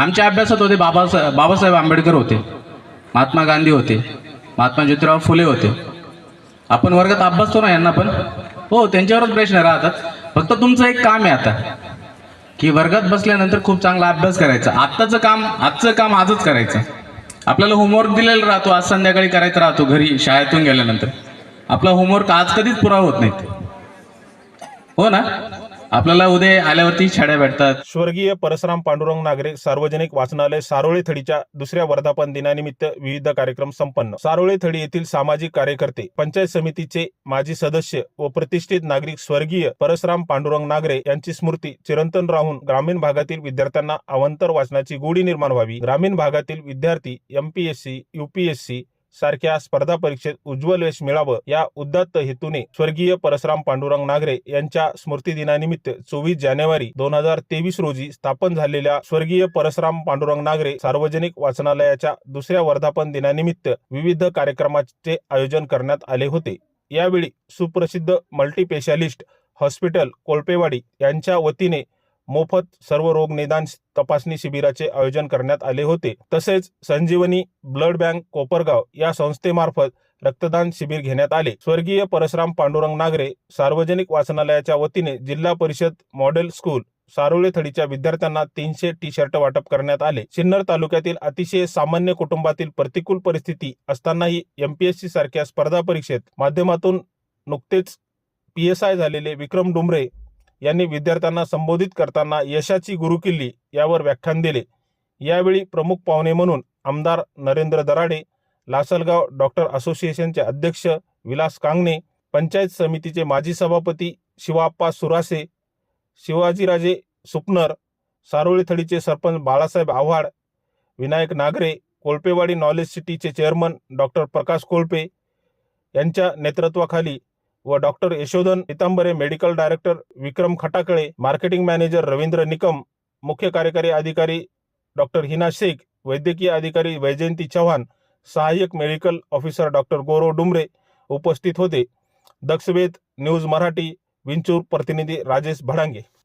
आमच्या अभ्यासात होते बाबासाहेब बाबासाहेब आंबेडकर होते. महात्मा गांधी होते. महात्मा ज्योतिराव फुले होते. आपण वर्गात अभ्यासतो ना यांना पण? हो त्यांच्यावरच प्रश्न राहतात. फक्त तुमचं एक काम आहे आता. की वर्गात बसल्यानंतर खूप चांगला अभ्यास करायचा. आत्ताचं काम आजचं काम आजच करायचं. आपल्याला होमवर्क दिलेला राहतो. आज संध्याकाळी करायचा राहतो घरी शाळेतून गेल्यानंतर. आपला होमवर्क आज कधीच पुरा होत नाही. हो ना? आपल्याला उद्या आल्यावरती छड्या भेटतात. स्वर्गीय परशुराम पांडुरंग नागरे सार्वजनिक वाचनालय सारोळे थडीच्या दुसऱ्या वर्धापन दिनानिमित्त विविध कार्यक्रम संपन्न. सारोळे थडी येथील सामाजिक कार्यकर्ते पंचायत समितीचे माजी सदस्य व प्रतिष्ठित नागरिक स्वर्गीय परशुराम पांडुरंग नागरे यांची स्मृती चिरंतन राहून ग्रामीण भागातील विद्यार्थ्यांना अवंतर वाचनाची गोडी निर्माण व्हावी. ग्रामीण भागातील विद्यार्थी एमपीएससी युपीएससी सारख्या स्पर्धा परीक्षेत उज्ज्वल यश मिळावं या उदात्त हेतूने स्वर्गीय परशुराम पांडुरंग नागरे यांच्या स्मृती दिनानिमित्त चोवीस जानेवारी दोन हजार तेवीस रोजी स्थापन झालेल्या स्वर्गीय परशुराम पांडुरंग नागरे सार्वजनिक वाचनालयाच्या दुसऱ्या वर्धापन दिनानिमित्त विविध कार्यक्रमाचे आयोजन करण्यात आले होते. यावेळी सुप्रसिद्ध मल्टीपेशालिस्ट हॉस्पिटल कोळपेवाडी यांच्या वतीने मोफत सर्व रोग निदान तपासणी शिबिराचे आयोजन करण्यात आले होते. तसेच संजीवनी ब्लड बँक कोपरगाव या संस्थेमार्फत रक्तदान शिबिर घेण्यात आले. स्वर्गीय परशुराम पांडुरंग नागरे सार्वजनिक वाचनालयाच्या वतीने जिल्हा परिषद मॉडेल स्कूल सारोळे थडीच्या विद्यार्थ्यांना तीनशे टी शर्ट वाटप करण्यात आले. सिन्नर तालुक्यातील अतिशय सामान्य कुटुंबातील प्रतिकूल परिस्थिती असतानाही एमपीएससी सारख्या स्पर्धा परीक्षेत माध्यमातून नुकतेच पीएसआय झालेले विक्रम डुमरे यांनी विद्यार्थ्यांना संबोधित करताना यशाची गुरुकिल्ली यावर व्याख्यान दिले. यावेळी प्रमुख पाहुणे म्हणून आमदार नरेंद्र दराडे लासलगाव डॉक्टर असोसिएशनचे अध्यक्ष विलास कांगणे पंचायत समितीचे माजी सभापती शिवाप्पा सुरासे शिवाजीराजे सुपनर सारोळीथडीचे सरपंच बाळासाहेब आव्हाड विनायक नागरे कोळपेवाडी नॉलेज सिटीचे चेअरमन डॉक्टर प्रकाश कोळपे यांच्या नेतृत्वाखाली व doctor Yashodhan Pitambare medical director Vikram Khatakale marketing manager Ravindra Nikam मुख्य कार्यकारी अधिकारी डॉक्टर हिना शेख वैद्यकीय अधिकारी वैजयंती चव्हाण सहाय्यक medical officer doctor Gaurav Dumre उपस्थित होते. दक्षवेध न्यूज मराठी विंचूर प्रतिनिधी राजेश भडांगे.